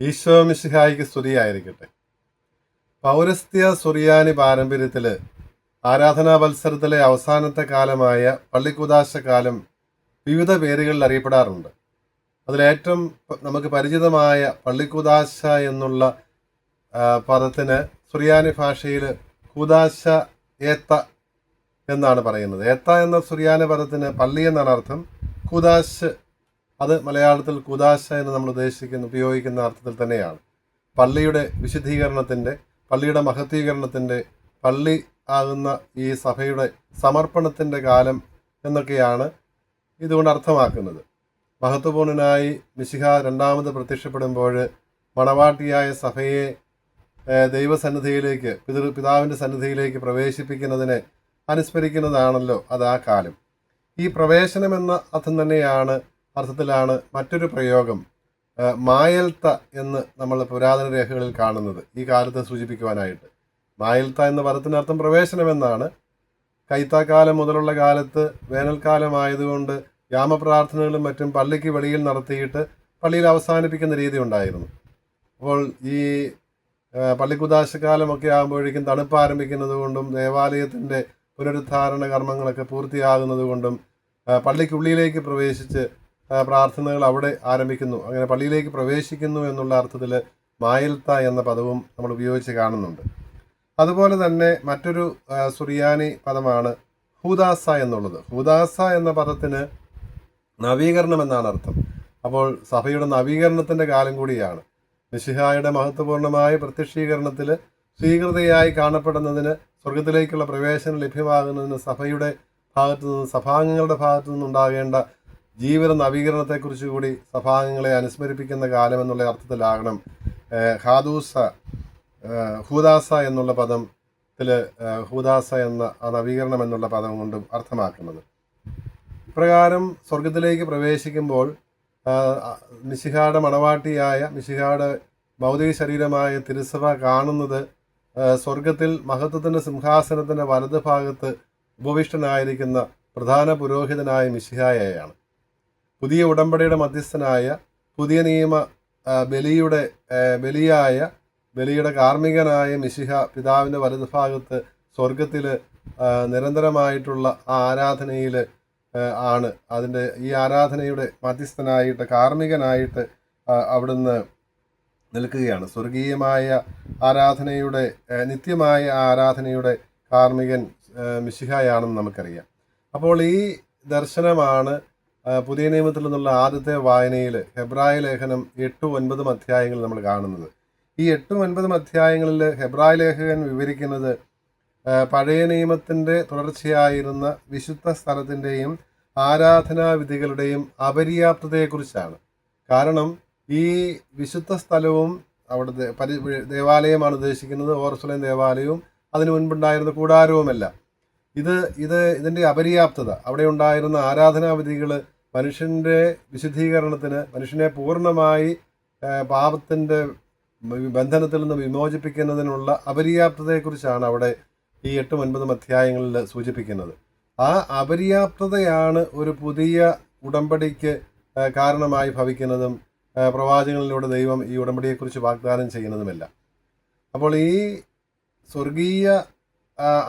ഈശോ മിശിഹായിക്ക് സ്തുതിയായിരിക്കട്ടെ. പൗരസ്ത്യ സുറിയാനി പാരമ്പര്യത്തിൽ ആരാധനാ മത്സരത്തിലെ അവസാനത്തെ കാലമായ പള്ളിക്കുദാശ കാലം വിവിധ പേരുകളിൽ അറിയപ്പെടാറുണ്ട്. അതിലേറ്റവും നമുക്ക് പരിചിതമായ പള്ളിക്കുദാശ എന്നുള്ള പദത്തിന് സുറിയാനി ഭാഷയിൽ കുദാശ ഏത്ത എന്നാണ് പറയുന്നത്. ഏത്ത എന്ന സുറിയാനി പദത്തിന് പള്ളി എന്നാണ് അർത്ഥം. കുദാശ് അത് മലയാളത്തിൽ കുദാശ എന്ന് നമ്മൾ ഉദ്ദേശിക്കുന്ന ഉപയോഗിക്കുന്ന അർത്ഥത്തിൽ തന്നെയാണ്. പള്ളിയുടെ വിശുദ്ധീകരണത്തിന്റെ പള്ളിയുടെ മഹത്വീകരണത്തിന്റെ പള്ളി ആകുന്ന ഈ സഭയുടെ സമർപ്പണത്തിന്റെ കാലം എന്നൊക്കെയാണ് ഇതുകൊണ്ട് അർത്ഥമാക്കുന്നത്. മഹത്വപൂർണനായി മിശിഹ രണ്ടാമത് പ്രത്യക്ഷപ്പെടുമ്പോൾ മണവാട്ടിയായ സഭയെ ദൈവസന്നിധിയിലേക്ക് പിതൃ പിതാവിന്റെ സന്നിധിയിലേക്ക് പ്രവേശിപ്പിക്കുന്നതിനെ അനുസ്മരിക്കുന്നതാണല്ലോ അത് ആ കാലം. ഈ പ്രവേശനം എന്ന അർത്ഥം തന്നെയാണ് അർത്ഥത്തിലാണ് മറ്റൊരു പ്രയോഗം മായൽത്ത എന്ന് നമ്മൾ പുരാതന രേഖകളിൽ കാണുന്നത് ഈ കാലത്തെ സൂചിപ്പിക്കുവാനായിട്ട്. മായൽത്ത എന്ന പദത്തിനർത്ഥം പ്രവേശനമെന്നാണ്. കൈത്താക്കാലം മുതലുള്ള കാലത്ത് വേനൽക്കാലമായതുകൊണ്ട് യാമപ്രാർത്ഥനകളും മറ്റും പള്ളിക്ക് വെളിയിൽ നടത്തിയിട്ട് പള്ളിയിൽ അവസാനിപ്പിക്കുന്ന രീതി ഉണ്ടായിരുന്നു. അപ്പോൾ ഈ പള്ളിക്കുദാശക്കാലമൊക്കെ ആകുമ്പോഴേക്കും തണുപ്പ് ആരംഭിക്കുന്നത് കൊണ്ടും ദേവാലയത്തിന്റെ പുനരുദ്ധാരണ കർമ്മങ്ങളൊക്കെ പൂർത്തിയാകുന്നത് കൊണ്ടും പള്ളിക്കുള്ളിലേക്ക് പ്രവേശിച്ച് പ്രാർത്ഥനകൾ അവിടെ ആരംഭിക്കുന്നു. അങ്ങനെ പള്ളിയിലേക്ക് പ്രവേശിക്കുന്നു എന്നുള്ള അർത്ഥത്തിൽ മായൽത്ത എന്ന പദവും നമ്മൾ ഉപയോഗിച്ച് കാണുന്നുണ്ട്. അതുപോലെ തന്നെ മറ്റൊരു സുറിയാനി പദമാണ് ഹൂദാസ എന്നുള്ളത്. ഹൂദാസ എന്ന പദത്തിന് നവീകരണം എന്നാണ് അർത്ഥം. അപ്പോൾ സഭയുടെ നവീകരണത്തിന്റെ കാലം കൂടിയാണ്. മിശിഹായുടെ മഹത്വപൂർണമായ പ്രത്യക്ഷീകരണത്തിൽ സ്വീകൃതയായി കാണപ്പെടുന്നതിന് സ്വർഗത്തിലേക്കുള്ള പ്രവേശനം ലഭ്യമാകുന്നതിന് സഭയുടെ ഭാഗത്തു നിന്ന് സഭാംഗങ്ങളുടെ ഭാഗത്തു നിന്നുണ്ടാകേണ്ട ജീവിത നവീകരണത്തെക്കുറിച്ച് കൂടി സഭാംഗങ്ങളെ അനുസ്മരിപ്പിക്കുന്ന കാലം എന്നുള്ള അർത്ഥത്തിലാകണം. ഹാദൂസ ഹൂദാസ എന്നുള്ള പദം പദത്തിൽ ഹൂദാസ എന്ന ആ നവീകരണം എന്നുള്ള പദം കൊണ്ടും അർത്ഥമാക്കുന്നത്. ഇപ്രകാരം സ്വർഗത്തിലേക്ക് പ്രവേശിക്കുമ്പോൾ മിശിഹാട മണവാട്ടിയായ മിശിഹായുടെ ഭൗതിക ശരീരമായ തിരുസഭ കാണുന്നത് സ്വർഗത്തിൽ മഹത്വത്തിന്റെ സിംഹാസനത്തിന്റെ വലത് ഭാഗത്ത് ഉപവിഷ്ടനായിരിക്കുന്ന പ്രധാന പുരോഹിതനായ മിശിഹായെയാണ്. പുതിയ ഉടമ്പടിയുടെ മധ്യസ്ഥനായ പുതിയ നിയമ ബലിയുടെ ബലിയായ ബലിയുടെ കാർമ്മികനായ മിശിഹ പിതാവിന്റെ വലതുഭാഗത്ത് സ്വർഗത്തിൽ നിരന്തരമായിട്ടുള്ള ആരാധനയിൽ ആണ്. അതിന്റെ ഈ ആരാധനയുടെ മധ്യസ്ഥനായിട്ട് കാർമ്മികനായിട്ട് അവിടുന്ന് നിൽക്കുകയാണ്. സ്വർഗീയമായ ആരാധനയുടെ നിത്യമായ ആരാധനയുടെ കാർമ്മികൻ മിശിഹായാണെന്ന് നമുക്കറിയാം. അപ്പോൾ ഈ ദർശനമാണ് പുതിയ നിയമത്തിൽ നിന്നുള്ള ആദ്യത്തെ വായനയിൽ ഹെബ്രായ ലേഖനം എട്ടും ഒൻപതും അധ്യായങ്ങൾ നമ്മൾ കാണുന്നത്. ഈ എട്ടും ഒൻപതും അധ്യായങ്ങളിൽ ഹെബ്രായ ലേഖകൻ വിവരിക്കുന്നത് പഴയ നിയമത്തിന്റെ തുടർച്ചയായിരുന്ന വിശുദ്ധ സ്ഥലത്തിന്റെയും ആരാധനാവിധികളുടെയും അപര്യാപ്തതയെക്കുറിച്ചാണ്. കാരണം ഈ വിശുദ്ധ സ്ഥലവും അവിടെ പരി- ദേവാലയമാണ് ഉദ്ദേശിക്കുന്നത്. ഓർസലേം ദേവാലയവും അതിനു മുൻപുണ്ടായിരുന്ന കൂടാരവുമല്ല. ഇത് ഇത് ഇതിന്റെ അപര്യാപ്തത. അവിടെ ഉണ്ടായിരുന്ന ആരാധനാവിധികൾ മനുഷ്യന്റെ വിശുദ്ധീകരണത്തിന് മനുഷ്യനെ പൂർണമായി പാപത്തിന്റെ ബന്ധനത്തിൽ നിന്ന് വിമോചിപ്പിക്കുന്നതിനുള്ള അപര്യാപ്തതയെക്കുറിച്ചാണ് അവിടെ ഈ എട്ടും ഒൻപതും അധ്യായങ്ങളിൽ സൂചിപ്പിക്കുന്നത്. ആ അപര്യാപ്തതയാണ് ഒരു പുതിയ ഉടമ്പടിക്ക് കാരണമായി ഭവിക്കുന്നതും പ്രവാചകങ്ങളിലൂടെ ദൈവം ഈ ഉടമ്പടിയെക്കുറിച്ച് വാഗ്ദാനം ചെയ്യുന്നതുമല്ല. അപ്പോൾ ഈ സ്വർഗീയ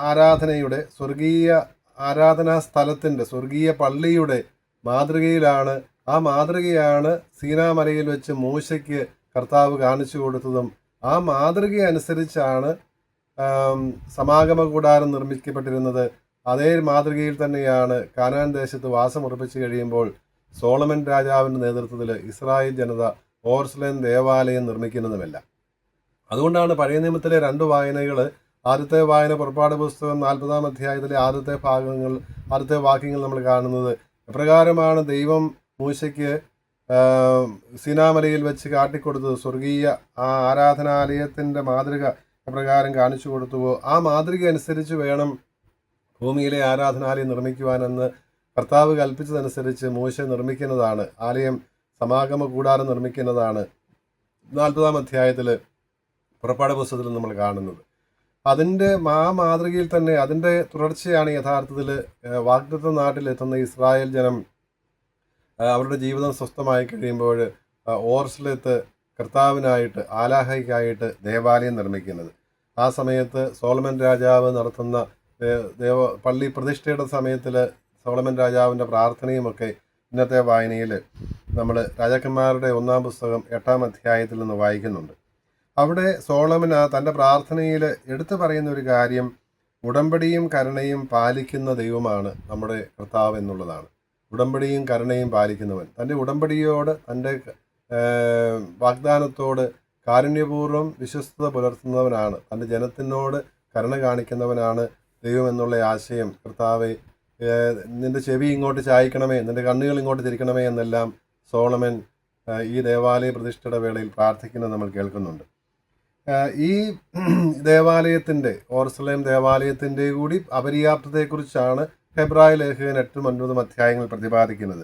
ആരാധനയുടെ സ്വർഗീയ ആരാധനാ സ്ഥലത്തിന്റെ സ്വർഗീയ പള്ളിയുടെ മാതൃകയിലാണ്. ആ മാതൃകയാണ് സീനാമലയിൽ വെച്ച് മൂശയ്ക്ക് കർത്താവ് കാണിച്ചു കൊടുത്തതും. ആ മാതൃക അനുസരിച്ചാണ് സമാഗമ കൂടാരം നിർമ്മിക്കപ്പെട്ടിരുന്നത്. അതേ മാതൃകയിൽ തന്നെയാണ് കാനാൻ ദേശത്ത് വാസമുറപ്പിച്ചു കഴിയുമ്പോൾ സോളമൻ രാജാവിന്റെ നേതൃത്വത്തിൽ ഇസ്രായേൽ ജനത ഓർസ്ലൻ ദേവാലയം നിർമ്മിക്കുന്നതുമല്ല. അതുകൊണ്ടാണ് പഴയ നിയമത്തിലെ രണ്ട് വായനകൾ ആദ്യത്തെ വായന പുറപ്പാട് പുസ്തകം നാൽപ്പതാം അധ്യായത്തിലെ ആദ്യത്തെ ഭാഗങ്ങൾ ആദ്യത്തെ വാക്യങ്ങൾ നമ്മൾ കാണുന്നത്. എപ്രകാരമാണ് ദൈവം മൂശയ്ക്ക് സീനാമലയിൽ വെച്ച് കാട്ടിക്കൊടുത്തത്. സ്വർഗീയ ആ ആരാധനാലയത്തിന്റെ മാതൃക എപ്രകാരം കാണിച്ചു കൊടുത്തുവോ? ആ മാതൃക അനുസരിച്ച് വേണം ഭൂമിയിലെ ആരാധനാലയം നിർമ്മിക്കുവാനെന്ന് കർത്താവ് കൽപ്പിച്ചതനുസരിച്ച് മൂശ നിർമ്മിക്കുന്നതാണ്. ആലയം സമാഗമ കൂടാരം നിർമ്മിക്കുന്നതാണ്. നാൽപ്പതാം അധ്യായത്തിൽ പുറപ്പാട് പുസ്തകത്തിൽ നമ്മൾ കാണുന്നത്. അതിന്റെ ആ മാതൃകയിൽ തന്നെ അതിന്റെ തുടർച്ചയാണ് യഥാർത്ഥത്തിൽ വാഗ്ദത്ത നാട്ടിലെത്തുന്ന ഇസ്രായേൽ ജനം അവരുടെ ജീവിതം സ്വസ്ഥമായി കഴിയുമ്പോൾ ഓർസിലെത്ത് കർത്താവിനായിട്ട് ആലാഹയ്ക്കായിട്ട് ദേവാലയം നിർമ്മിക്കുന്നത്. ആ സമയത്ത് സോളമൻ രാജാവ് നടത്തുന്ന ദേവ പള്ളി പ്രതിഷ്ഠയുടെ സമയത്തിൽ സോളമൻ രാജാവിന്റെ പ്രാർത്ഥനയുമൊക്കെ ഇന്നത്തെ വായനയിൽ നമ്മൾ രാജാക്കന്മാരുടെ ഒന്നാം പുസ്തകം എട്ടാം അധ്യായത്തിൽ നിന്ന് വായിക്കുന്നുണ്ട്. അവിടെ സോളമൻ ആ തന്റെ പ്രാർത്ഥനയിൽ എടുത്തു പറയുന്ന ഒരു കാര്യം ഉടമ്പടിയും കരുണയും പാലിക്കുന്ന ദൈവമാണ് നമ്മുടെ കർത്താവ് എന്നുള്ളതാണ്. ഉടമ്പടിയും കരുണയും പാലിക്കുന്നവൻ. തന്റെ ഉടമ്പടിയോട് തന്റെ വാഗ്ദാനത്തോട് കാരുണ്യപൂർവം വിശ്വസ്തത പുലർത്തുന്നവനാണ്. തന്റെ ജനത്തിനോട് കരുണ കാണിക്കുന്നവനാണ് ദൈവം എന്നുള്ള ആശയം. കർത്താവെ നിന്റെ ചെവി ഇങ്ങോട്ട് ചായ്ക്കണമേ നിന്റെ കണ്ണുകൾ ഇങ്ങോട്ട് തിരിക്കണമേ എന്നെല്ലാം സോളമൻ ഈ ദേവാലയ പ്രതിഷ്ഠയുടെ വേളയിൽ പ്രാർത്ഥിക്കുന്നത് നമ്മൾ കേൾക്കുന്നുണ്ട്. ഈ ദേവാലയത്തിന്റെ ഓർസലേം ദേവാലയത്തിന്റെ കൂടി അപര്യാപ്തതയെക്കുറിച്ചാണ് ഹെബ്രായ ലേഖകൻ എട്ടും ഒൻപതും അധ്യായങ്ങൾ പ്രതിപാദിക്കുന്നത്.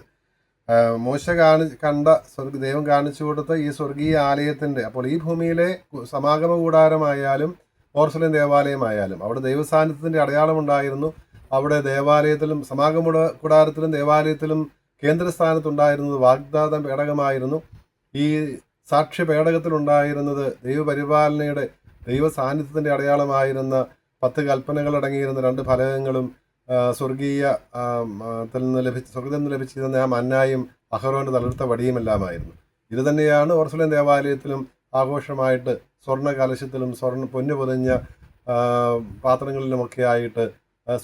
മോശ കാണി കണ്ട സ്വർഗ ദൈവം കാണിച്ചു കൊടുത്ത ഈ സ്വർഗീയ ആലയത്തിന്റെ അപ്പോൾ ഈ ഭൂമിയിലെ സമാഗമ കൂടാരമായാലും ഓർസലേം ദേവാലയമായാലും അവിടെ ദൈവസാന്നിധ്യത്തിന്റെ അടയാളമുണ്ടായിരുന്നു അവിടെ ദേവാലയത്തിലും സമാഗമ കൂടാരത്തിലും ദേവാലയത്തിലും കേന്ദ്രസ്ഥാനത്തുണ്ടായിരുന്നത് വാഗ്ദാത പേടകമായിരുന്നു. ഈ സാക്ഷ്യ പേടകത്തിലുണ്ടായിരുന്നത് ദൈവപരിപാലനയുടെ ദൈവ സാന്നിധ്യത്തിന്റെ അടയാളമായിരുന്ന പത്ത് കൽപ്പനകൾ അടങ്ങിയിരുന്ന രണ്ട് ഫലകങ്ങളും സ്വർഗീയ നിന്ന് ലഭിച്ച സ്വർഗത്തിൽ നിന്ന് ലഭിച്ചിരുന്ന ആ മന്നായും അഹ്റോന്റെ തളിർത്ത വടിയുമെല്ലാമായിരുന്നു. ഇത് തന്നെയാണ് ഓർസലേം ദേവാലയത്തിലും ആഘോഷമായിട്ട് സ്വർണ കലശത്തിലും സ്വർണ പൊന്നു പൊതിഞ്ഞ പാത്രങ്ങളിലുമൊക്കെ ആയിട്ട്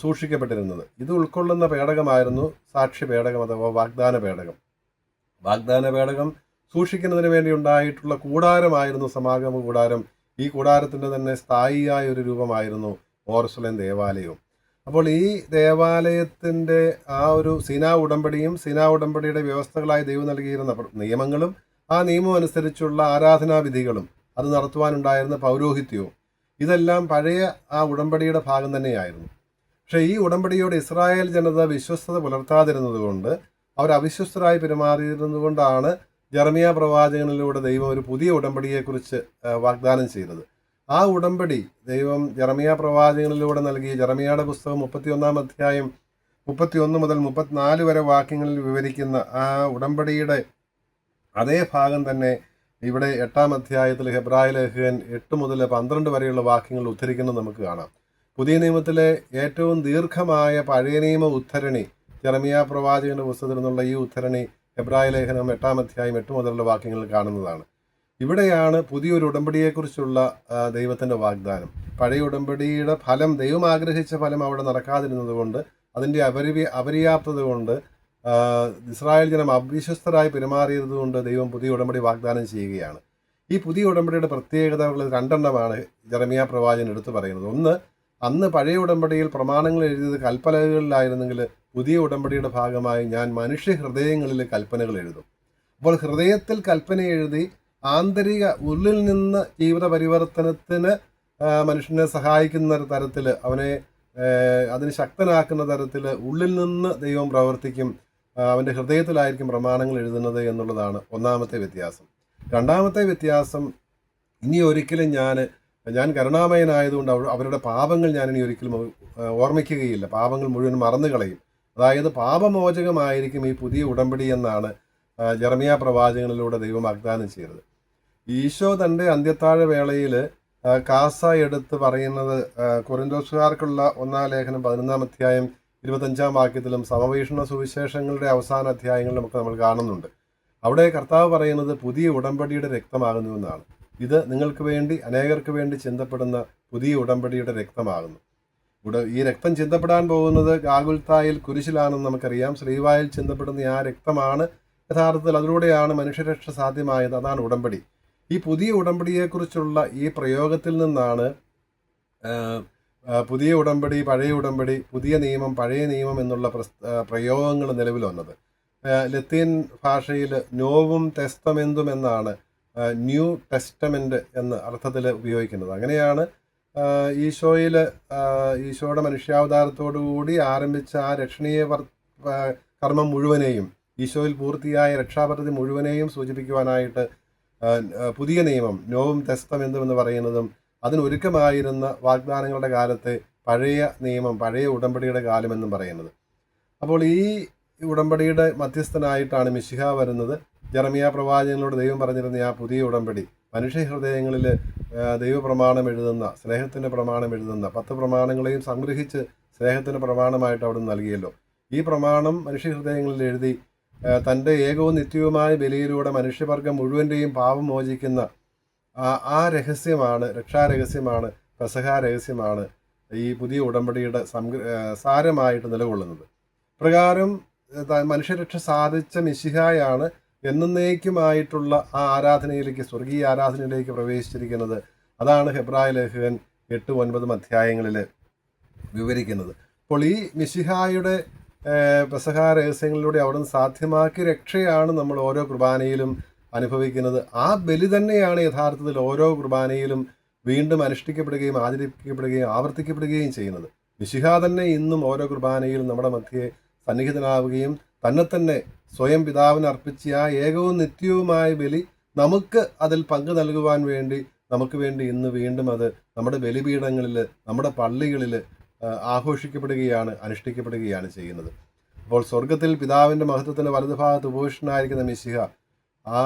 സൂക്ഷിക്കപ്പെട്ടിരുന്നത്. ഇത് ഉൾക്കൊള്ളുന്ന പേടകമായിരുന്നു സാക്ഷ്യ പേടകം അഥവാ വാഗ്ദാന പേടകം വാഗ്ദാന പേടകം സൂക്ഷിക്കുന്നതിന് വേണ്ടി ഉണ്ടായിട്ടുള്ള കൂടാരമായിരുന്നു സമാഗമ കൂടാരം. ഈ കൂടാരത്തിന്റെ തന്നെ സ്ഥായിയായ ഒരു രൂപമായിരുന്നു ഓർസലൻ ദേവാലയവും അപ്പോൾ ഈ ദേവാലയത്തിന്റെ ആ ഒരു സിനാ ഉടമ്പടിയും സിനാ ഉടമ്പടിയുടെ വ്യവസ്ഥകളായി ദൈവം നൽകിയിരുന്ന നിയമങ്ങളും ആ നിയമം അനുസരിച്ചുള്ള ആരാധനാവിധികളും അത് നടത്തുവാനുണ്ടായിരുന്ന പൗരോഹിത്യവും ഇതെല്ലാം പഴയ ആ ഉടമ്പടിയുടെ ഭാഗം തന്നെയായിരുന്നു. പക്ഷേ ഈ ഉടമ്പടിയോട് ഇസ്രായേൽ ജനത വിശ്വസ്തത പുലർത്താതിരുന്നതുകൊണ്ട് അവർ അവിശ്വസ്തരായി പെരുമാറിയിരുന്നതുകൊണ്ടാണ് ജർമിയ പ്രവാചകനിലൂടെ ദൈവം ഒരു പുതിയ ഉടമ്പടിയെക്കുറിച്ച് വാഗ്ദാനം ചെയ്തത്. ആ ഉടമ്പടി ദൈവം ജർമിയ പ്രവാചകനിലൂടെ നൽകിയ ജർമിയയുടെ പുസ്തകം മുപ്പത്തിയൊന്നാം അധ്യായം മുപ്പത്തിയൊന്ന് മുതൽ മുപ്പത്തിനാല് വരെ വാക്യങ്ങളിൽ വിവരിക്കുന്ന ആ ഉടമ്പടിയുടെ അതേ ഭാഗം തന്നെ ഇവിടെ എട്ടാം അധ്യായത്തിൽ ഹെബ്രായ ലേഖകൻ എട്ട് മുതൽ പന്ത്രണ്ട് വരെയുള്ള വാക്യങ്ങൾ ഉദ്ധരിക്കുന്നത് നമുക്ക് കാണാം. പുതിയ നിയമത്തിലെ ഏറ്റവും ദീർഘമായ പഴയ നിയമ ഉദ്ധരണി ജർമിയ പ്രവാചകന്റെ പുസ്തകത്തിൽ നിന്നുള്ള ഈ ഉദ്ധരണി ഹെബ്രായ ലേഖനം എട്ടാം അധ്യായം എട്ട് മുതലുള്ള വാക്യങ്ങളിൽ കാണുന്നതാണ്. ഇവിടെയാണ് പുതിയൊരു ഉടമ്പടിയെക്കുറിച്ചുള്ള ദൈവത്തിന്റെ വാഗ്ദാനം. പഴയ ഉടമ്പടിയുടെ ഫലം ദൈവം ആഗ്രഹിച്ച ഫലം അവിടെ നടക്കാതിരുന്നത് കൊണ്ട് അതിന്റെ അപരി അപര്യാപ്തത കൊണ്ട് ഇസ്രായേൽ ജനം അവിശ്വസ്തരായി പെരുമാറിയത് കൊണ്ട് ദൈവം പുതിയ ഉടമ്പടി വാഗ്ദാനം ചെയ്യുകയാണ്. ഈ പുതിയ ഉടമ്പടിയുടെ പ്രത്യേകതകൾ രണ്ടെണ്ണമാണ് ജെറമിയ പ്രവാചകൻ എടുത്തു പറയുന്നത്. ഒന്ന് അന്ന് പഴയ ഉടമ്പടിയിൽ പ്രമാണങ്ങൾ എഴുതിയത് കൽപ്പലകളിലായിരുന്നെങ്കിൽ പുതിയ ഉടമ്പടിയുടെ ഭാഗമായി ഞാൻ മനുഷ്യ ഹൃദയങ്ങളിൽ കൽപ്പനകൾ എഴുതും. അപ്പോൾ ഹൃദയത്തിൽ കൽപ്പന എഴുതി ആന്തരിക ഉള്ളിൽ നിന്ന് ജീവിത പരിവർത്തനത്തിന് മനുഷ്യനെ സഹായിക്കുന്ന തരത്തിൽ അവനെ അതിന് ശക്തനാക്കുന്ന തരത്തിൽ ഉള്ളിൽ നിന്ന് ദൈവം പ്രവർത്തിക്കും അവന്റെ ഹൃദയത്തിലായിരിക്കും പ്രമാണങ്ങൾ എഴുതുന്നത് എന്നുള്ളതാണ് ഒന്നാമത്തെ വ്യത്യാസം. രണ്ടാമത്തെ വ്യത്യാസം ഇനി ഒരിക്കലും ഞാൻ ഞാൻ കരുണാമയനായതുകൊണ്ട് അവരുടെ പാപങ്ങൾ ഞാൻ ഇനി ഒരിക്കലും ഓർമ്മിക്കുകയില്ല. പാപങ്ങൾ മുഴുവൻ മറന്നു കളയും. അതായത് പാപമോചകമായിരിക്കും ഈ പുതിയ ഉടമ്പടി എന്നാണ് ജർമിയ പ്രവാചകങ്ങളിലൂടെ ദൈവം വാഗ്ദാനം ചെയ്തത്. ഈശോ തന്റെ അന്ത്യത്താഴ വേളയിൽ കാസ എടുത്ത് പറയുന്നത് കൊറിന്തോസുകാർക്കുള്ള ഒന്നാം ലേഖനം പതിനൊന്നാം അധ്യായം ഇരുപത്തഞ്ചാം വാക്യത്തിലും സമവീക്ഷണ സുവിശേഷങ്ങളുടെ അവസാന അധ്യായങ്ങളിലും ഒക്കെ നമ്മൾ കാണുന്നുണ്ട്. അവിടെ കർത്താവ് പറയുന്നത് പുതിയ ഉടമ്പടിയുടെ രക്തമാകുന്നുവെന്നാണ് ഇത് നിങ്ങൾക്ക് വേണ്ടി അനേകർക്ക് വേണ്ടി ചിന്തപ്പെടുന്ന പുതിയ ഉടമ്പടിയുടെ രക്തമാകുന്നു. ഇവിടെ ഈ രക്തം ചിന്തപ്പെടാൻ പോകുന്നത് ഗാഗുൽത്തായിൽ കുരിശിലാണെന്ന് നമുക്കറിയാം. ശ്രീവായിൽ ചിന്തപ്പെടുന്ന ആ രക്തമാണ് യഥാർത്ഥത്തിൽ അതിലൂടെയാണ് മനുഷ്യരക്ഷ സാധ്യമായത്. അതാണ് ഉടമ്പടി. ഈ പുതിയ ഉടമ്പടിയെക്കുറിച്ചുള്ള ഈ പ്രയോഗത്തിൽ നിന്നാണ് പുതിയ ഉടമ്പടി പഴയ ഉടമ്പടി പുതിയ നിയമം പഴയ നിയമം എന്നുള്ള പ്രയോഗങ്ങൾ നിലവിൽ വന്നത്. ലത്തീൻ ഭാഷയിൽ നോവും തെസ്തമെന്തും എന്നാണ് ന്യൂ ടെസ്റ്റമെന്റ് എന്ന അർത്ഥത്തിൽ ഉപയോഗിക്കുന്നത്. അങ്ങനെയാണ് ഈശോയിൽ ഈശോയുടെ മനുഷ്യാവതാരത്തോടുകൂടി ആരംഭിച്ച ആ രക്ഷണീയ കർമ്മം മുഴുവനെയും ഈശോയിൽ പൂർത്തിയായ രക്ഷാപദ്ധതി മുഴുവനെയും സൂചിപ്പിക്കുവാനായിട്ട് പുതിയ നിയമം നോവും തെസ്തമെന്തും എന്ന് പറയുന്നതും അതിനൊരുക്കമായിരുന്ന വാഗ്ദാനങ്ങളുടെ കാലത്തെ പഴയ നിയമം പഴയ ഉടമ്പടിയുടെ കാലമെന്നും പറയുന്നത്. അപ്പോൾ ഈ ഉടമ്പടിയുടെ മധ്യസ്ഥനായിട്ടാണ് മിശിഹ വരുന്നത്. ജെറമിയ പ്രവാചകനോട് ദൈവം പറഞ്ഞിരുന്ന ആ പുതിയ ഉടമ്പടി മനുഷ്യ ഹൃദയങ്ങളിൽ ദൈവപ്രമാണം എഴുതുന്ന സ്നേഹത്തിന്റെ പ്രമാണം എഴുതുന്ന പത്ത് പ്രമാണങ്ങളെയും സംഗ്രഹിച്ച് സ്നേഹത്തിന്റെ പ്രമാണമായിട്ട് അവിടെ നൽകിയല്ലോ. ഈ പ്രമാണം മനുഷ്യ ഹൃദയങ്ങളിൽ എഴുതി തന്റെ ഏകവും നിത്യവുമായ ബലിയിലൂടെ മനുഷ്യവർഗം മുഴുവന്റെയും പാപം മോചിക്കുന്ന ആ രഹസ്യമാണ് രക്ഷാരഹസ്യമാണ് പ്രസഹാ രഹസ്യമാണ് ഈ പുതിയ ഉടമ്പടിയുടെ സംഗ്ര സാരമായിട്ട് നിലകൊള്ളുന്നത്. പ്രകാരം മനുഷ്യരക്ഷ സാധിച്ച മിശിഹായാണ് എന്നേക്കുമായിട്ടുള്ള ആ ആരാധനയിലേക്ക് സ്വർഗീയ ആരാധനയിലേക്ക് പ്രവേശിച്ചിരിക്കുന്നത് അതാണ് ഹെബ്രായ ലേഖകൻ എട്ട് ഒൻപതും അധ്യായങ്ങളിൽ വിവരിക്കുന്നത്. അപ്പോൾ ഈ മിശിഹായുടെ പെസഹ രഹസ്യങ്ങളിലൂടെ അവിടുന്ന് സാധ്യമാക്കിയ രക്ഷയാണ് നമ്മൾ ഓരോ കുർബാനയിലും അനുഭവിക്കുന്നത്. ആ ബലി തന്നെയാണ് യഥാർത്ഥത്തിൽ ഓരോ കുർബാനയിലും വീണ്ടും അനുഷ്ഠിക്കപ്പെടുകയും ആചരിക്കപ്പെടുകയും ആവർത്തിക്കപ്പെടുകയും ചെയ്യുന്നത്. മിശിഹ തന്നെ ഇന്നും ഓരോ കുർബാനയിലും നമ്മുടെ മധ്യയെ സന്നിഹിതനാവുകയും തന്നെ തന്നെ സ്വയം പിതാവിന് അർപ്പിച്ച ആ ഏകവും നിത്യവുമായ ബലി നമുക്ക് അതിൽ പങ്കു നൽകുവാൻ വേണ്ടി നമുക്ക് വേണ്ടി ഇന്ന് വീണ്ടും അത് നമ്മുടെ ബലിപീഠങ്ങളിൽ നമ്മുടെ പള്ളികളിൽ ആഘോഷിക്കപ്പെടുകയാണ് അനുഷ്ഠിക്കപ്പെടുകയാണ് ചെയ്യുന്നത്. അപ്പോൾ സ്വർഗത്തിൽ പിതാവിന്റെ മഹത്വത്തിന്റെ വലതുഭാഗത്ത് ഉപേക്ഷനായിരിക്കുന്ന മിശിഹ ആ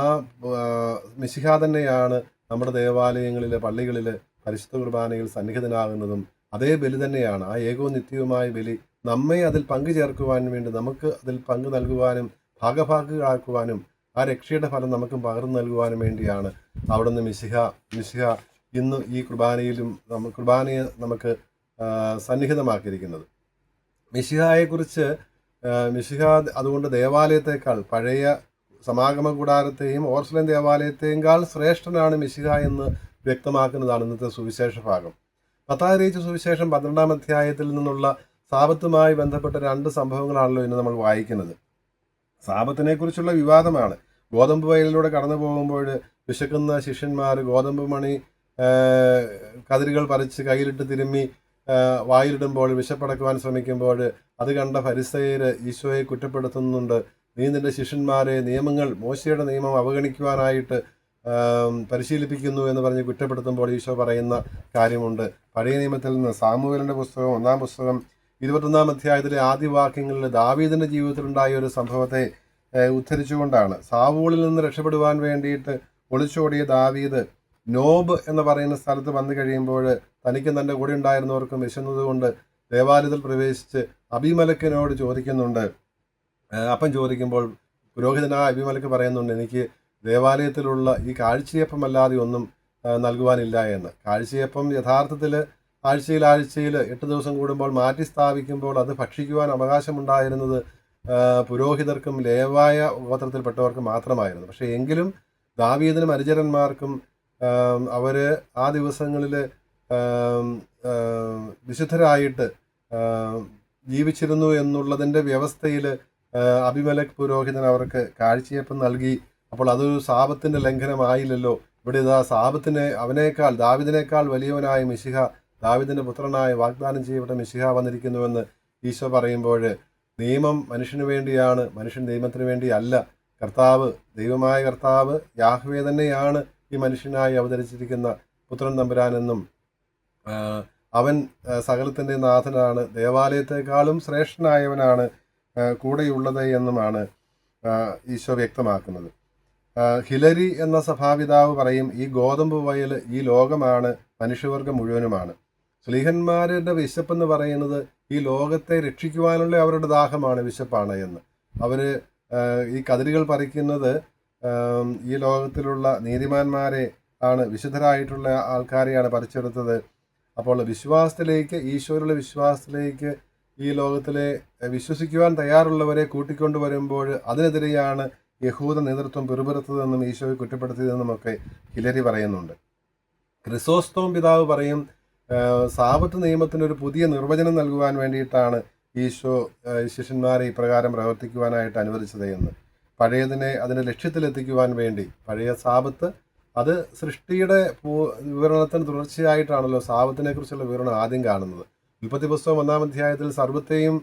മിശിഹ തന്നെയാണ് നമ്മുടെ ദേവാലയങ്ങളിൽ പള്ളികളിൽ പരിശുദ്ധ കുർബാനയിൽ സന്നിഹിതനാകുന്നതും അതേ ബലി തന്നെയാണ്. ആ ഏകവും നിത്യവുമായ ബലി നമ്മെ അതിൽ പങ്കു ചേർക്കുവാൻ വേണ്ടി നമുക്ക് അതിൽ പങ്കു നൽകുവാനും ഭാഗഭാഗികളാക്കുവാനും ആ രക്ഷയുടെ ഫലം നമുക്ക് പകർന്നു നൽകുവാനും വേണ്ടിയാണ് അവിടുന്ന് മിശിഹ മിശിഹ ഇന്ന് ഈ കുർബാനയിലും നമ്മ കുർബാനയെ നമുക്ക് സന്നിഹിതമാക്കിയിരിക്കുന്നത്. മിശിഹായെക്കുറിച്ച് മിശിഹ അതുകൊണ്ട് ദേവാലയത്തെക്കാൾ പഴയ സമാഗമ കൂടാരത്തെയും ഓർസ്ലൻ ദേവാലയത്തെക്കാൾ ശ്രേഷ്ഠനാണ് മിശിഹ എന്ന് വ്യക്തമാക്കുന്നതാണ് ഇന്നത്തെ സുവിശേഷ ഭാഗം. പത്താറിയിച്ച സുവിശേഷം പന്ത്രണ്ടാം അധ്യായത്തിൽ നിന്നുള്ള സാപത്തുമായി ബന്ധപ്പെട്ട രണ്ട് സംഭവങ്ങളാണല്ലോ ഇന്ന് നമ്മൾ വായിക്കുന്നത്. സാപത്തിനെ കുറിച്ചുള്ള വിവാദമാണ്. ഗോതമ്പ് വയലിലൂടെ കടന്നു പോകുമ്പോൾ വിശക്കുന്ന ശിഷ്യന്മാർ ഗോതമ്പ് മണി കതിരുകൾ പറിച്ച് കയ്യിലിട്ട് തിരുമ്മി വായിലിടുമ്പോൾ വിശപ്പടക്കുവാൻ ശ്രമിക്കുമ്പോൾ അത് കണ്ട ഫരിസയർ ഈശോയെ കുറ്റപ്പെടുത്തുന്നുണ്ട്. നീ നിന്റെ ശിഷ്യന്മാരെ നിയമങ്ങൾ മോശയുടെ നിയമം അവഗണിക്കുവാനായിട്ട് പരിശീലിപ്പിക്കുന്നു എന്ന് പറഞ്ഞ് കുറ്റപ്പെടുത്തുമ്പോൾ ഈശോ പറയുന്ന കാര്യമുണ്ട്. പഴയ നിയമത്തിൽ നിന്ന് സാമൂഹലിന്റെ പുസ്തകം ഒന്നാം പുസ്തകം ഇരുപത്തൊന്നാം അധ്യായത്തിലെ ആദ്യ വാക്യങ്ങളിൽ ദാവീദിന്റെ ജീവിതത്തിലുണ്ടായ ഒരു സംഭവത്തെ ഉദ്ധരിച്ചുകൊണ്ടാണ്. സാവൂളിൽ നിന്ന് രക്ഷപ്പെടുവാൻ വേണ്ടിയിട്ട് ഒളിച്ചോടിയ ദാവീദ് നോബ് എന്ന് പറയുന്ന സ്ഥലത്ത് വന്നു കഴിയുമ്പോൾ തനിക്കും തന്റെ കൂടെ ഉണ്ടായിരുന്നവർക്കും വിശന്നതുകൊണ്ട് ദേവാലയത്തിൽ പ്രവേശിച്ച് അഭിമലക്കിനോട് ചോദിക്കുന്നുണ്ട്. അപ്പം ചോദിക്കുമ്പോൾ പുരോഹിതനായ അഭിമലക്ക് പറയുന്നുണ്ട് എനിക്ക് ദേവാലയത്തിലുള്ള ഈ കാഴ്ചയപ്പമല്ലാതെ ഒന്നും നൽകുവാനില്ല എന്ന്. കാഴ്ചയപ്പം യഥാർത്ഥത്തിൽ ആഴ്ചയിൽ ആഴ്ചയിൽ എട്ട് ദിവസം കൂടുമ്പോൾ മാറ്റി സ്ഥാപിക്കുമ്പോൾ അത് ഭക്ഷിക്കുവാൻ അവകാശമുണ്ടായിരുന്നത് പുരോഹിതർക്കും ലേവായ ഗോത്രത്തിൽപ്പെട്ടവർക്കും മാത്രമായിരുന്നു. പക്ഷേ എങ്കിലും ദാവീദിനും അനുചരന്മാർക്കും അവർ ആ ദിവസങ്ങളിൽ വിശുദ്ധരായിട്ട് ജീവിച്ചിരുന്നു എന്നുള്ളതിന്റെ വ്യവസ്ഥയിൽ അഭിമലക് പുരോഹിതൻ അവർക്ക് കാഴ്ചയപ്പം നൽകി. അപ്പോൾ അതൊരു സാപത്തിന്റെ ലംഘനമായില്ലല്ലോ. ഇവിടെ ഇതാ സാപത്തിനെ അവനേക്കാൾ ദാവിദിനേക്കാൾ വലിയവനായ മിശിഹ ദാവിദിന്റെ പുത്രനായ വാഗ്ദാനം ചെയ്യപ്പെട്ട മിശിഹ വന്നിരിക്കുന്നുവെന്ന് ഈശോ പറയുമ്പോൾ നിയമം മനുഷ്യന് വേണ്ടിയാണ് മനുഷ്യൻ നിയമത്തിന് വേണ്ടി അല്ല. കർത്താവ് ദൈവമായ കർത്താവ് യാഹ്വേ തന്നെയാണ് ഈ മനുഷ്യനായി അവതരിച്ചിരിക്കുന്ന പുത്രൻ തമ്പുരാനെന്നും അവൻ സകലത്തിന്റെ നാഥനാണ് ദേവാലയത്തെക്കാളും ശ്രേഷ്ഠനായവനാണ് കൂടെയുള്ളത് എന്നുമാണ് ഈശോ വ്യക്തമാക്കുന്നത്. ഹിലരി എന്ന സഭാപിതാവ് പറയും ഈ ഗോതമ്പ് വയൽ ഈ ലോകമാണ് മനുഷ്യവർഗം മുഴുവനുമാണ്. സ്ലീഹന്മാരുടെ വിശപ്പെന്ന് പറയുന്നത് ഈ ലോകത്തെ രക്ഷിക്കുവാനുള്ള അവരുടെ ദാഹമാണ് വിശപ്പാണ് എന്ന്. അവർ ഈ കതിരുകൾ പറിക്കുന്നത് ഈ ലോകത്തിലുള്ള നീതിമാന്മാരെ ആണ് വിശുദ്ധരായിട്ടുള്ള ആൾക്കാരെയാണ് പറിച്ചെടുത്തത്. അപ്പോൾ വിശ്വാസത്തിലേക്ക് ഈശോയുടെ വിശ്വാസത്തിലേക്ക് ഈ ലോകത്തിലെ വിശ്വസിക്കുവാൻ തയ്യാറുള്ളവരെ കൂട്ടിക്കൊണ്ടു വരുമ്പോൾ അതിനെതിരെയാണ് യഹൂദ നേതൃത്വം പിറുപിറുത്തതെന്നും ഈശോയെ കുറ്റപ്പെടുത്തിയതെന്നും ഒക്കെ ഹിലരി പറയുന്നുണ്ട്. ക്രിസോസ്തോം പിതാവ് പറയും സാപത്ത് നിയമത്തിന് ഒരു പുതിയ നിർവചനം നൽകുവാൻ വേണ്ടിയിട്ടാണ് ഈശോ ശിഷ്യന്മാരെ ഇപ്രകാരം പ്രവർത്തിക്കുവാനായിട്ട് അനുവദിച്ചത് എന്ന്. പഴയതിനെ അതിന്റെ ലക്ഷ്യത്തിലെത്തിക്കുവാൻ വേണ്ടി. പഴയ സാപത്ത് അത് സൃഷ്ടിയുടെ വിവരണത്തിന് തുടർച്ചയായിട്ടാണല്ലോ സാപത്തിനെ കുറിച്ചുള്ള വിവരണം ആദ്യം കാണുന്നത്. ഉൽപ്പത്തി പുസ്തകം ഒന്നാം അധ്യായത്തിൽ സർവത്തെയും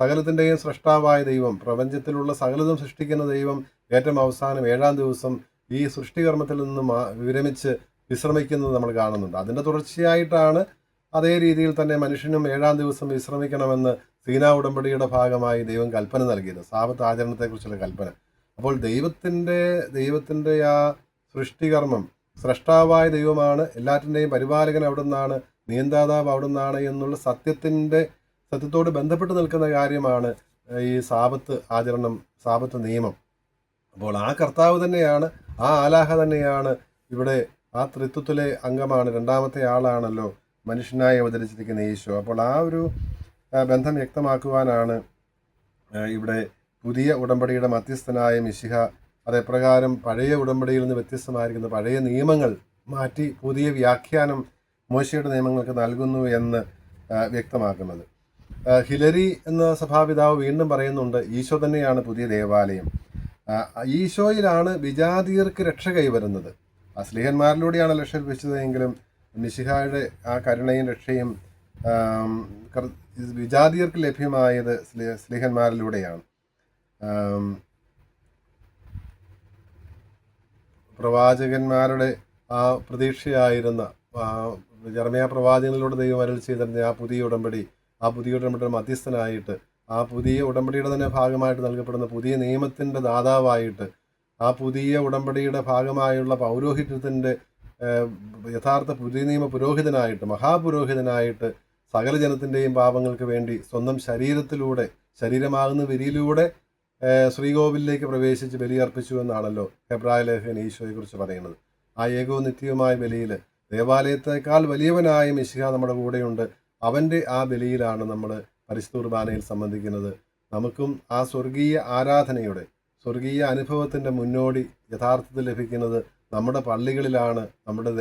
സകലത്തിന്റെയും സൃഷ്ടാവായ ദൈവം പ്രപഞ്ചത്തിലുള്ള സകലതും സൃഷ്ടിക്കുന്ന ദൈവം ഏറ്റവും അവസാനം ഏഴാം ദിവസം ഈ സൃഷ്ടികർമ്മത്തിൽ നിന്നും വിരമിച്ച് വിശ്രമിക്കുന്നത് നമ്മൾ കാണുന്നുണ്ട്. അതിന്റെ തുടർച്ചയായിട്ടാണ് അതേ രീതിയിൽ തന്നെ മനുഷ്യനും ഏഴാം ദിവസം വിശ്രമിക്കണമെന്ന് സീനാ ഉടമ്പടിയുടെ ഭാഗമായി ദൈവം കൽപ്പന നൽകിയത്. സാപത്ത് ആചരണത്തെക്കുറിച്ചുള്ള കൽപ്പന. അപ്പോൾ ദൈവത്തിന്റെ ദൈവത്തിന്റെ ആ സൃഷ്ടികർമ്മം സ്രഷ്ടാവായ ദൈവമാണ്. എല്ലാറ്റിന്റെയും പരിപാലകൻ അവിടെ നിന്നാണ് നിയന്താതാവ് അവിടെ നിന്നാണ് എന്നുള്ള സത്യത്തിന്റെ സത്യത്തോട് ബന്ധപ്പെട്ട് നിൽക്കുന്ന കാര്യമാണ് ഈ സാപത്ത് ആചരണം സാപത്ത് നിയമം. അപ്പോൾ ആ കർത്താവ് തന്നെയാണ് ആ ആലാഹ തന്നെയാണ് ഇവിടെ ആ ത്രിത്വത്തിലെ അംഗമാണ് രണ്ടാമത്തെ ആളാണല്ലോ മനുഷ്യനായി അവതരിച്ചിരിക്കുന്ന ഈശോ അപ്പോൾ ആ ഒരു ബന്ധം വ്യക്തമാക്കുവാനാണ് ഇവിടെ പുതിയ ഉടമ്പടിയുടെ മധ്യസ്ഥനായ മിശിഹ അതെപ്രകാരം പഴയ ഉടമ്പടിയിൽ നിന്ന് വ്യത്യസ്തമായിരിക്കുന്ന പഴയ നിയമങ്ങൾ മാറ്റി പുതിയ വ്യാഖ്യാനം മോശയുടെ നിയമങ്ങൾക്ക് നൽകുന്നു എന്ന് വ്യക്തമാക്കുന്നത്. ഹിലരി എന്ന സഭാപിതാവ് വീണ്ടും പറയുന്നുണ്ട് ഈശോ തന്നെയാണ് പുതിയ ദേവാലയം. ഈശോയിലാണ് വിജാതീയർക്ക് രക്ഷ കൈവരുന്നത്. ആ സ്ലീഹന്മാരിലൂടെയാണ് രക്ഷ ലഭിച്ചതെങ്കിലും മിശിഹായുടെ ആ കരുണയും രക്ഷയും വിജാതിയർക്ക് ലഭ്യമായത് സ്ലീ- സ്ലീഹന്മാരിലൂടെയാണ് പ്രവാചകന്മാരുടെ ആ പ്രതീക്ഷയായിരുന്ന ജർമ്മയ പ്രവാചകനിലൂടെ ദൈവം അരൽ ചെയ്തിരുന്ന ആ പുതിയ ഉടമ്പടി ആ പുതിയ ഉടമ്പടിയുടെ മധ്യസ്ഥനായിട്ട് ആ പുതിയ ഉടമ്പടിയുടെ തന്നെ ഭാഗമായിട്ട് നൽകപ്പെടുന്ന പുതിയ നിയമത്തിന്റെ ദാതാവായിട്ട് ആ പുതിയ ഉടമ്പടിയുടെ ഭാഗമായുള്ള പൗരോഹിത്യത്തിന്റെ യഥാർത്ഥ പുതിയ നിയമ പുരോഹിതനായിട്ട് മഹാപുരോഹിതനായിട്ട് സകല ജനത്തിന്റെയും പാപങ്ങൾക്ക് വേണ്ടി സ്വന്തം ശരീരത്തിലൂടെ ശരീരമാകുന്ന വിരിയിലൂടെ ശ്രീകോവിലേക്ക് പ്രവേശിച്ച് ബലിയർപ്പിച്ചു എന്നാണല്ലോ ഹെബ്രായ ലേഖൻ ഈശോയെക്കുറിച്ച് പറയുന്നത്. ആ ഏകവും നിത്യവുമായ ബലിയിൽ ദേവാലയത്തേക്കാൾ വലിയവനായ മിശിഹ നമ്മുടെ കൂടെയുണ്ട്. അവന്റെ ആ ബലിയിലാണ് നമ്മൾ പരിശുദ്ധ കുർബാനയിൽ സംബന്ധിക്കുന്നത്. നമുക്കും ആ സ്വർഗീയ ആരാധനയുടെ സ്വർഗീയ അനുഭവത്തിന്റെ മുന്നോടി യഥാർത്ഥത്തിൽ ലഭിക്കുന്നത് നമ്മുടെ പള്ളികളിലാണ് നമ്മുടെ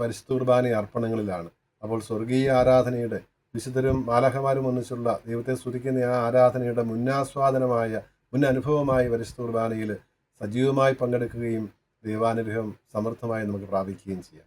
പരിശുദ്ധ കുർബാന അർപ്പണങ്ങളിലാണ്. അപ്പോൾ സ്വർഗീയ ആരാധനയുടെ വിശുദ്ധരും മാലഹമാരും ഒന്നിച്ചുള്ള ദൈവത്തെ സ്തുതിക്കുന്ന ആ ആരാധനയുടെ മുന്നാസ്വാദനമായ മുൻ അനുഭവമായി പരിശുദ്ധ കുർബാനയിൽ സജീവമായി പങ്കെടുക്കുകയും ദൈവാനുഗ്രഹം സമൃദ്ധമായി നമുക്ക് പ്രാപിക്കുകയും ചെയ്യാം.